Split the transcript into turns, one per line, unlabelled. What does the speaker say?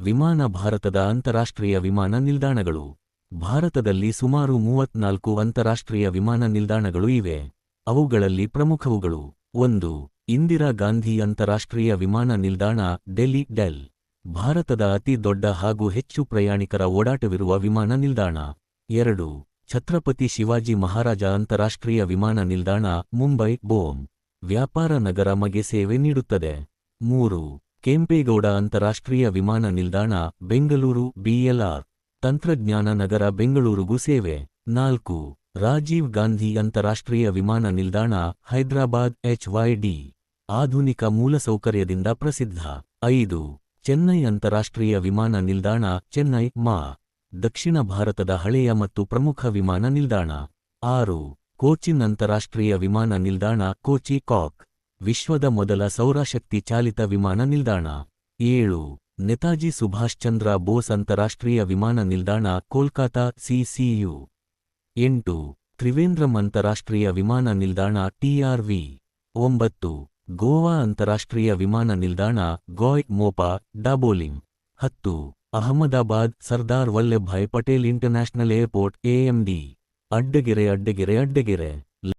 ವಿಮಾನ ಭಾರತದ ಅಂತಾರಾಷ್ಟ್ರೀಯ ವಿಮಾನ ನಿಲ್ದಾಣಗಳು. ಭಾರತದಲ್ಲಿ ಸುಮಾರು ಮೂವತ್ನಾಲ್ಕು ಅಂತಾರಾಷ್ಟ್ರೀಯ ವಿಮಾನ ನಿಲ್ದಾಣಗಳು ಇವೆ. ಅವುಗಳಲ್ಲಿ ಪ್ರಮುಖವುಗಳು, ಒಂದು, ಇಂದಿರಾ ಗಾಂಧಿ ಅಂತಾರಾಷ್ಟ್ರೀಯ ವಿಮಾನ ನಿಲ್ದಾಣ, ಡೆಲ್ಲಿ, ಡೆಲ್. ಭಾರತದ ಅತಿ ದೊಡ್ಡ ಹಾಗೂ ಹೆಚ್ಚು ಪ್ರಯಾಣಿಕರ ಓಡಾಟವಿರುವ ವಿಮಾನ ನಿಲ್ದಾಣ. ಎರಡು, ಛತ್ರಪತಿ ಶಿವಾಜಿ ಮಹಾರಾಜ ಅಂತಾರಾಷ್ಟ್ರೀಯ ವಿಮಾನ ನಿಲ್ದಾಣ, ಮುಂಬೈ, ಬೋಮ್. ವ್ಯಾಪಾರ ನಗರ ಮಗೆ ಸೇವೆ ನೀಡುತ್ತದೆ. ಮೂರು ಕೆಂಪೇಗೌಡ ಅಂತಾರಾಷ್ಟ್ರೀಯ ವಿಮಾನ ನಿಲ್ದಾಣ, ಬೆಂಗಳೂರು ಬಿಎಲ್ಆರ್ ತಂತ್ರಜ್ಞಾನ ನಗರ ಬೆಂಗಳೂರಿಗೂ ಸೇವೆ ನಾಲ್ಕು, ರಾಜೀವ್ ಗಾಂಧಿ ಅಂತಾರಾಷ್ಟ್ರೀಯ ವಿಮಾನ ನಿಲ್ದಾಣ, ಹೈದರಾಬಾದ್ ಎಚ್ವೈಡಿ ಆಧುನಿಕ ಮೂಲಸೌಕರ್ಯದಿಂದ ಪ್ರಸಿದ್ಧ. ಐದು, ಚೆನ್ನೈ ಅಂತಾರಾಷ್ಟ್ರೀಯ ವಿಮಾನ ನಿಲ್ದಾಣ, ಚೆನ್ನೈ, ಮಾ, ದಕ್ಷಿಣ ಭಾರತದ ಹಳೆಯ ಮತ್ತು ಪ್ರಮುಖ ವಿಮಾನ ನಿಲ್ದಾಣ. ಆರು, ಕೋಚಿನ್ ಅಂತಾರಾಷ್ಟ್ರೀಯ ವಿಮಾನ ನಿಲ್ದಾಣ ಕೋಚಿ ಕಾಕ್ ವಿಶ್ವದ ಮೊದಲ ಸೌರಶಕ್ತಿ ಚಾಲಿತ ವಿಮಾನ ನಿಲ್ದಾಣ. ಏಳು. ನೇತಾಜಿ ಸುಭಾಷ್ ಚಂದ್ರ ಬೋಸ್ ಅಂತಾರಾಷ್ಟ್ರೀಯ ವಿಮಾನ ನಿಲ್ದಾಣ, ಕೋಲ್ಕತಾ, ಸಿಸಿಯು. ಎಂಟು. ತ್ರಿವೇಂದ್ರಂ ಅಂತಾರಾಷ್ಟ್ರೀಯ ವಿಮಾನ ನಿಲ್ದಾಣ ಟಿಆರ್ವಿ ಒಂಬತ್ತು. ಗೋವಾ ಅಂತಾರಾಷ್ಟ್ರೀಯ ವಿಮಾನ ನಿಲ್ದಾಣ, ಗೋಯ್, ಮೋಪಾ, ಡಾಬೋಲಿಂ. ಹತ್ತು. Ahmedabad, Sardar Vallabhbhai Patel international airport AMD ಅಡ್ಡಗೆರೆ ಅಡ್ಡಗೆರೆ ಅಡ್ಡಗೆರೆ.